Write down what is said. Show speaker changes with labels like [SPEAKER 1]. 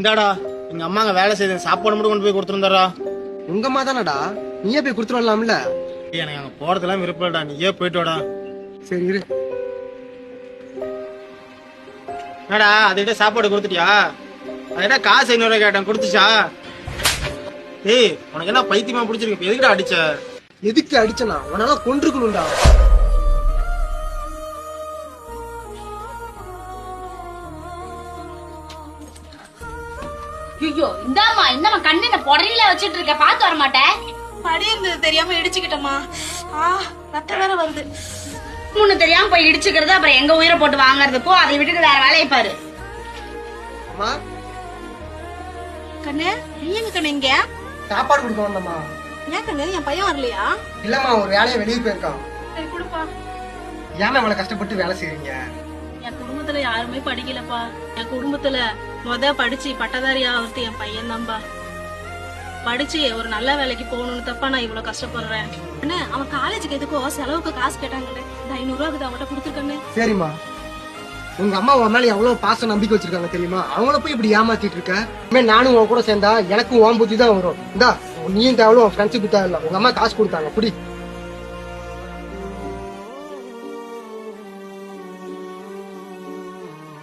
[SPEAKER 1] இந்தாடா எங்க அம்மாங்க வேலை செய்த சாப்பாடு மட்டும் கொண்டு போய் கொடுத்துருந்தாரா?
[SPEAKER 2] உங்க அம்மா தானடா? நீயே போய் கொடுத்துட்டு வரலாம்ல?
[SPEAKER 1] எனக்கு அங்க போறதெல்லாம் விருப்பம் இல்லடா நீயே போயிட்டு வாடா.
[SPEAKER 2] சரி இரு.
[SPEAKER 1] என்னடா அதுகிட்ட சாப்பாடு கொடுத்துட்டியா? அதுகிட்ட காசு ஐநூறு கேட்டேன் கொடுத்துச்சா? ஏய் உனக்கு என்ன பைத்தியமா பிடிச்சிருக்கு எதுக்குடா அடிச்ச?
[SPEAKER 2] எதுக்கு அடிச்சனா? உன்னால கொன்றுக்கணும்டா
[SPEAKER 3] ஐயோ இந்தாம்மா இந்தாம்மா கண்ணு புடரில வச்சிட்டு இருக்க பார்த்து வர மாட்டேன்
[SPEAKER 4] படி இருந்தது தெரியாம இடிச்சுக்கிட்டமா ஆ ரத்தம் வேற வருது.
[SPEAKER 3] முன்னு தெரியாம போய் இடிச்சுக்கிறது அப்புறம் எங்க உயிரை போட்டு வாங்குறது? போ அதை விட்டுட்டு வேற வேலையை பாரு.
[SPEAKER 2] அம்மா.
[SPEAKER 4] கண்ணு நீ எங்க கண்ணு இங்க?
[SPEAKER 2] சாப்பாடு கொடுக்க வந்தம்மா.
[SPEAKER 4] ஏன் கண்ணு என் பையன் வரலையா?
[SPEAKER 2] இல்லம்மா ஒரு வேலையை வெளியே போயிருக்கான்.
[SPEAKER 4] சரி கொடுப்பா.
[SPEAKER 2] ஏன் இவ்வளவு கஷ்டப்பட்டு வேலை செய்றீங்க?
[SPEAKER 4] என் குடும்பத்துல யாருமே படிக்கலப்பா. என் குடும்பத்துல முத படிச்சு பட்டதாரி ஆகிறது என் பையன் தான்பா படிச்சு ஒரு நல்ல வேலைக்கு போகணும்னு தப்பா நான் இவ்வளவு கஷ்டப்படுறேன். அண்ணே அவன் காலேஜுக்கு எதுக்கோ செலவுக்கு காசு கேட்டாங்கண்ணே. இந்த ஐநூறு ரூபாய்க்கு அவன்கிட்ட கொடுத்துருக்கேன்னு
[SPEAKER 2] சரிம்மா. உங்க அம்மா உன் மேல எவ்வளவு பாசம் நம்பிக்கை வச்சிருக்காங்க தெரியுமா? அவங்கள போய் இப்படி ஏமாத்திட்டு இருக்க? இனிமே நானும் உன் கூட சேர்ந்தா எனக்கும் ஓம் புத்தி தான் வரும். இந்தா நீயும் தேவையில்ல உன் ஃப்ரெண்ட்ஸுக்கு தேவையில்ல உங்க அம்மா காசு கொடுத்தாங்க. புடி.